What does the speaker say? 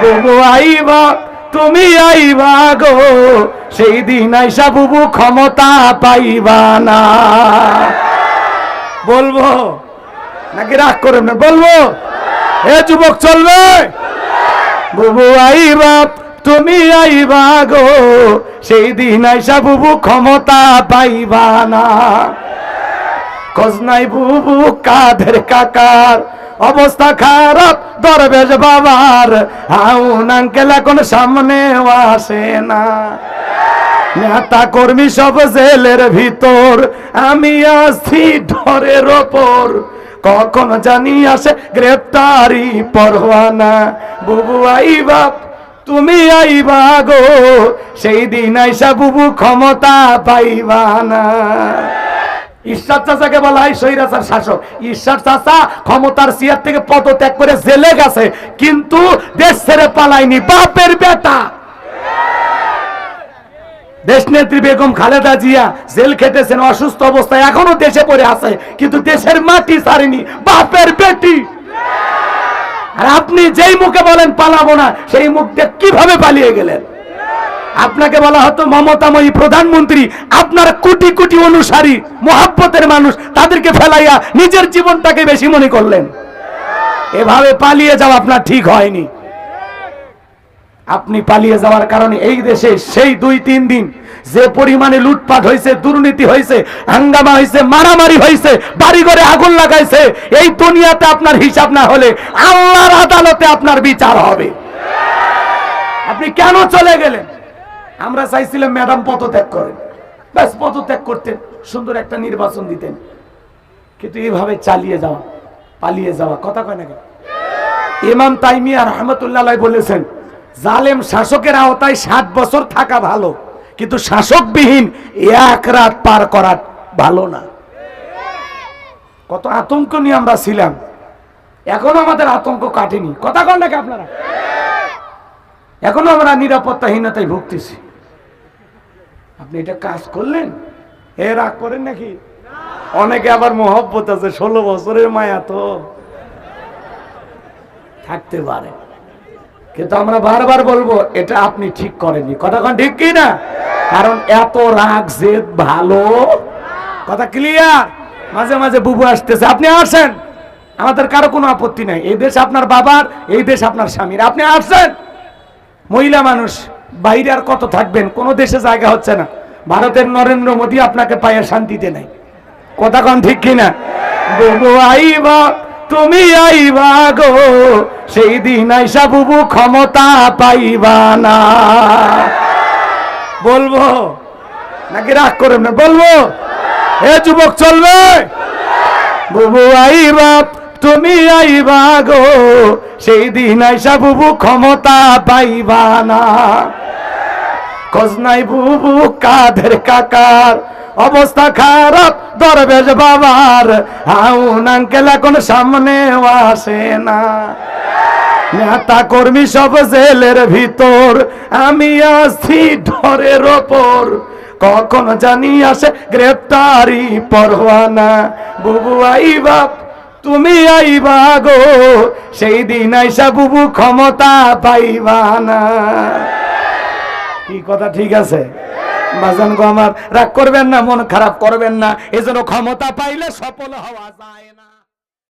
বুবু আইবা, তুমি আইবা গো। সেই দিন আইসা বুবু ক্ষমতা পাইবা না। বলব? নাকি রাগ করে না? বলব? এ যুবক চলবে। বুবু আইবা, তুমি আইবা গো। সেই দিন আইসা বুবু ক্ষমতা পাইবা না। খোঁজ নাই বুবু কাদের কাকার। অবস্থা খারাপ, দরবেশ বাবার। হাউন আঙ্কেল এখন সামনে আসে না। নেতা কর্মী সব জেলের ভিতর, আমি আসছি ঢরের ওপর। কখন জানি আসে গ্রেপ্তারি পরোয়ানা। বুবু আইবা তুমি আইবা গো সেই দিন আইসা বুবু ক্ষমতা পাইবা না। ঈশ্বর চাচাকে বলা হয় শাসক। ঈশ্বর চাচা ক্ষমতার থেকে পদত্যাগ করে জেলে গেছে, কিন্তু দেশ ছেড়ে পালায়নি। বাপের বেটা! দেশনেত্রী বেগম খালেদা জিয়া জেল খেটেছেন, অসুস্থ অবস্থায় এখনও দেশে পড়ে আছে, কিন্তু দেশের মাটি ছাড়েনি। বাপের বেটি! আর আপনি যেই মুখে বলেন পালাবো না, সেই মুখ দিয়ে কীভাবে পালিয়ে গেলেন? আপনাকে বলা হতো মমতাময়ী প্রধানমন্ত্রী। আপনার কোটি কোটি অনুসারী, মোহাব্বতের মানুষ, তাদেরকে ফেলাইয়া নিজের জীবনটাকে বেশি মনে করলেন। এভাবে পালিয়ে যাওয়া আপনার ঠিক হয়নি। আপনি পালিয়ে যাওয়ার কারণে এই দেশে সেই দুই তিন দিন যে পরিমাণে লুটপাট হয়েছে, দুর্নীতি হয়েছে, হাঙ্গামা হয়েছে, মারামারি হয়েছে বাড়ি ঘরে আগুন লাগাইছে, এই দুনিয়াতে আপনার হিসাব না হলে আল্লাহর আদালতে আপনার বিচার হবে। আপনি কেন চলে গেলেন? আমরা চাইছিলাম ম্যাডাম পদত্যাগ করেন। ব্যাস, পদত্যাগ করতেন, সুন্দর একটা নির্বাচন দিতেন। কিন্তু এইভাবে চালিয়ে যাওয়া, পালিয়ে যাওয়া, কথা কয় না কেন? ইমাম তাইমিয়া রহমতুল্লাহ বলেছেন, জালেম শাসকের আওতায় ষাট বছর থাকা ভালো, কিন্তু শাসকবিহীন এক রাত পার করা ভালো না। কত আতঙ্ক নিয়ে আমরা ছিলাম। এখনও আমাদের আতঙ্ক কাটেনি। কথা কন নাকি আপনারা? এখনও আমরা নিরাপত্তাহীনতায় ভুগতেছি। আপনি এটা কাজ করলেন? এ রাগ করেন নাকি? অনেকে আবার মহব্বত আছে, ষোলো বছরের মায়া তো। থাকতে পারে। কিন্তু আমরা বারবার বলব, এটা আপনি ঠিক করেননি। কথাক্ষণ ঠিক কি না? কারণ এত রাগ, জেদ, ভালো। কথা ক্লিয়ার মাঝে মাঝে বুবু আসতেছে, আপনি আসেন। আমাদের কারও কোনো আপত্তি নাই। এই দেশ আপনার বাবার, এই দেশ আপনার স্বামীর। আপনি আসেন। মহিলা মানুষ বাইরে আর কত থাকবেন? কোন দেশে জায়গা হচ্ছে না। ভারতের নরেন্দ্র মোদী আপনাকে পায়ে শান্তিতে নাই। কথা কন ঠিক কিনা? বুবু আইবা, তুমি আইবা গো, সেই দিন আইসা বুবু ক্ষমতা পাইবা না। বলব, নাকি রাগ করে না? বলব, এ যুবক চলবে? বুবু, আইবা, তুমি আইবা গো, সেই দিন আইসা বুবু ক্ষমতা পাইবা না। খোঁজ নাই বুবু কাদের কাকার। অবস্থা খারাপ, দরবেশ বাবার। হাউন আঙ্কেল এখন সামনে আসে না। নেতা কর্মী সব জেলের ভিতর। আমি আসছি ঢরের ওপর। কখন জানি আসে গ্রেপ্তারি পরোয়ানা। বুবু আইবা তুমি আইবা গো সেই দিন আইসা বুবু ক্ষমতা পাইবা না। কি কথা ঠিক আছে? গো আমার, রাগ করবেন না, মন খারাপ করবেন না। এজন্য ক্ষমতা পাইলে সফল হওয়া যায় না।